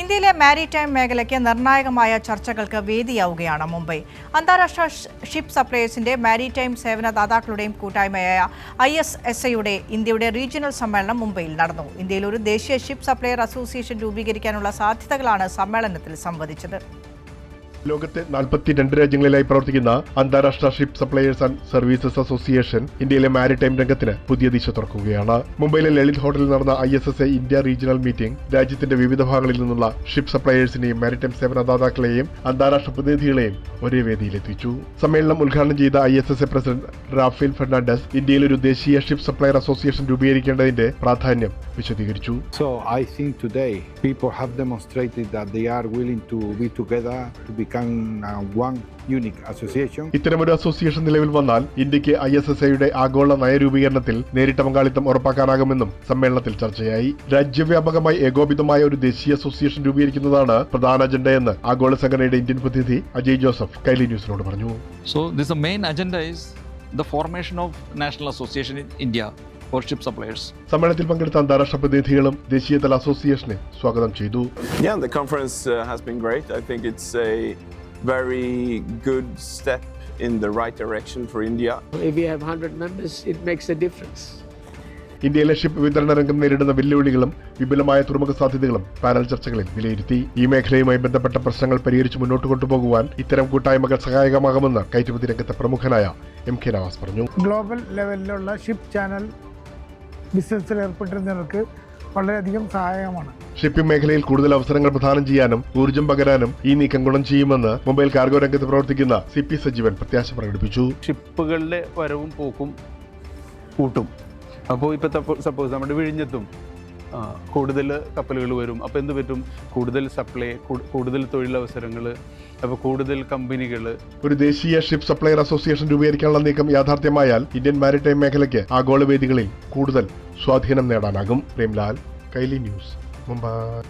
ഇന്ത്യയിലെ മാരിടൈം മേഖലയ്ക്ക് നിർണായകമായ ചർച്ചകൾക്ക് വേദിയാവുകയാണ് മുംബൈ. അന്താരാഷ്ട്ര ഷിപ്പ് സപ്ലയേഴ്സിന്റെ മാരിടൈം സേവനദാതാക്കളുടെയും കൂട്ടായ്മയായ ഐ എസ് എസ് ഐയുടെ ഇന്ത്യയുടെ റീജിയണൽ സമ്മേളനം മുംബൈയിൽ നടന്നു. ഇന്ത്യയിൽ ഒരു ദേശീയ ഷിപ്പ് സപ്ലയർ അസോസിയേഷൻ രൂപീകരിക്കാനുള്ള സാധ്യതകളാണ് സമ്മേളനത്തിൽ സംവദിച്ചത്. ലോകത്തെ നാൽപ്പത്തി രണ്ട് രാജ്യങ്ങളിലായി പ്രവർത്തിക്കുന്ന അന്താരാഷ്ട്ര ship suppliers and services association ഇന്ത്യയിലെ മാരിടൈം രംഗത്തിന് പുതിയ ദിശ തുറക്കുകയാണ്. മുംബൈയിലെ ലളിത് ഹോട്ടലിൽ നടന്ന I S S A India regional meeting രാജ്യത്തിന്റെ വിവിധ ഭാഗങ്ങളിൽ നിന്നുള്ള ഷിപ്പ് സപ്ലൈയേഴ്സിനെയും മാരിടൈം സേവനദാതാക്കളെയും അന്താരാഷ്ട്ര പ്രതിനിധികളെയും ഒരേ വേദിയിലെത്തിച്ചു സമ്മേളനം ഉദ്ഘാടനം ചെയ്ത I S S A president Raphael Fernandes ഇന്ത്യയിൽ ഒരു ദേശീയ ഷിപ്പ് സപ്ലയർ അസോസിയേഷൻ രൂപീകരിക്കേണ്ടതിന്റെ പ്രാധാന്യം വിശദീകരിച്ചു. So I think today people have demonstrated that they are willing to be together to become uh, one unique association. ഇത്തരമൊരു അസോസിയേഷൻ നിലവിൽ വന്നാൽ ഇന്ത്യയ്ക്ക് ഐ എസ് എസ് ഐയുടെ ആഗോള നയരൂപീകരണത്തിൽ നേരിട്ട പങ്കാളിത്തം ഉറപ്പാക്കാനാകുമെന്നും സമ്മേളനത്തിൽ ചർച്ചയായി. രാജ്യവ്യാപകമായി ഏകോപിതമായ ഒരു ദേശീയ അസോസിയേഷൻ രൂപീകരിക്കുന്നതാണ് പ്രധാന അജണ്ടയെന്ന് ആഗോള സംഘടനയുടെ ഇന്ത്യൻ പ്രതിനിധി അജയ് ജോസഫ് കൈലി ന്യൂസിനോട് പറഞ്ഞു. So this main agenda is the formation of national association in in India suppliers ship suppliers. സമ്മേളനത്തിൽ പങ്കെടുത്ത അന്താരാഷ്ട്ര പ്രതിനിധികളും ദേശീയതല അസോസിയേഷനെ സ്വാഗതം ചെയ്തു Yeah, the conference uh, has been great. I think it's a very good step in the right direction for India. If we have 100 members, it makes a difference. ഇന്ത്യയിലെ ship വിതരണ രംഗം നേരിടുന്ന വെല്ലുവിളികളും വിപുലമായ തുറമുഖ സാധ്യതകളും പാനൽ ചർച്ചകളിൽ വിലയിരുത്തി ഈ മേഖലയുമായി ബന്ധപ്പെട്ട പ്രശ്നങ്ങൾ പരിഹരിച്ച് മുന്നോട്ട് കൊണ്ടുപോകുവാൻ ഇത്തരം കൂട്ടായ്മകൾ സഹായകമാകുമെന്ന് കയറ്റുമതി രംഗത്തെ പ്രമുഖനായ എം കെ നവാസ് പറഞ്ഞു ഗ്ലോബൽ ലെവലിലുള്ള ഷിപ്പ് ചാനൽ ബിസിനസ്സിൽ ഏർപ്പെട്ടിരുന്നവർക്ക് വളരെയധികം സഹായകമാണ്. ഷിപ്പിംഗ് മേഖലയിൽ കൂടുതൽ അവസരങ്ങൾ പ്രദാനം ചെയ്യാനും ഊർജം പകരാനും ഈ നീക്കം ഗുണം ചെയ്യുമെന്ന് മൊബൈൽ കാർഗോ രംഗത്ത് പ്രവർത്തിക്കുന്ന സി പി സജീവൻ പ്രത്യാശ പ്രകടിപ്പിച്ചു. ഷിപ്പുകളുടെ വരവും പോക്കും കൂട്ടും. അപ്പോൾ ഇപ്പോൾ സപ്പോസ് നമ്മുടെ വിഴിഞ്ഞത്തും കൂടുതൽ കപ്പലുകൾ വരും. അപ്പോൾ എന്ത് പറ്റും? കൂടുതൽ സപ്ലൈ കൂടുതൽ തൊഴിലവസരങ്ങൾ അപ്പോൾ കൂടുതൽ കമ്പനികൾ. ഒരു ദേശീയ ഷിപ്പ് സപ്ലയർ അസോസിയേഷൻ രൂപീകരിക്കാനുള്ള നീക്കം യാഥാർത്ഥ്യമായാൽ ഇന്ത്യൻ മാരിടൈം മേഖലയ്ക്ക് ആഗോള വേദികളിൽ കൂടുതൽ സ്വാധീനം നേടാനാകും. പ്രേംലാൽ കൈലി ന്യൂസ് മുംബൈ.